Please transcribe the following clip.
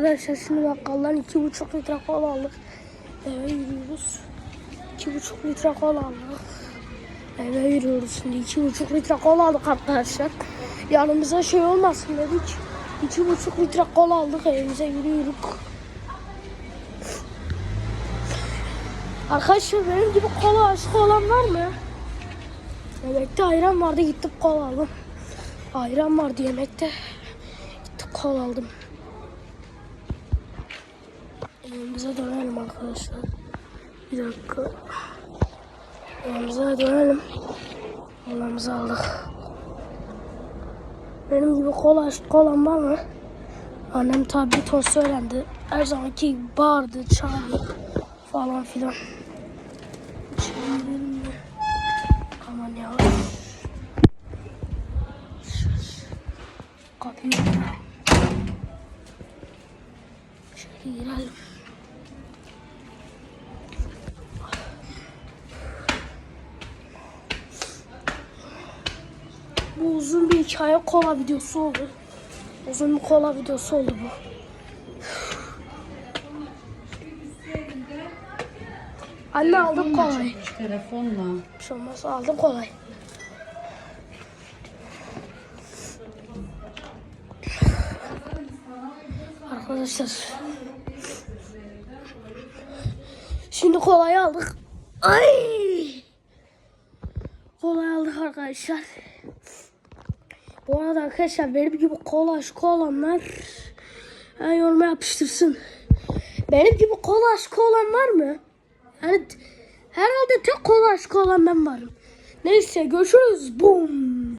Arkadaşlar şimdi bakkaldan iki buçuk litre kola aldık. Eve yürüyoruz. İki buçuk litre kola aldık. Eve yürüyoruz şimdi. iki buçuk litre kola aldık arkadaşlar. Yanımıza şey olmasın dedik. İki buçuk litre kola aldık evimize yürüyoruz. Arkadaşlar benim gibi kola aşık olan var mı? Yemekte ayran vardı gittim kola aldım. Ayran vardı yemekte. Gittim kola aldım. Evimize dönelim arkadaşlar. Bir dakika. Evimize dönelim. Kolamızı aldık. Benim gibi kola aşık olan var mı? Annem tabi bir ton söylendi. Her zamanki gibi bağırdı, çağırdı falan filan. Şimdi aman ya. Kapıyı Şöyle girelim. Bu uzun bir hikaye kola videosu oldu. Uzun bir kola videosu oldu bu. Anne aldım kolayı. Telefonla. Bir şey olmaz aldım kolay. Arkadaşlar. Şimdi kolayı aldık. Ay! Kolay aldık arkadaşlar. Bu arada arkadaşlar benim gibi kola aşkı olanlar yani yoruma yapıştırsın. Benim gibi kola aşkı olan var mı? Yani herhalde tek kola aşkı olan ben varım. Neyse görüşürüz. Boom.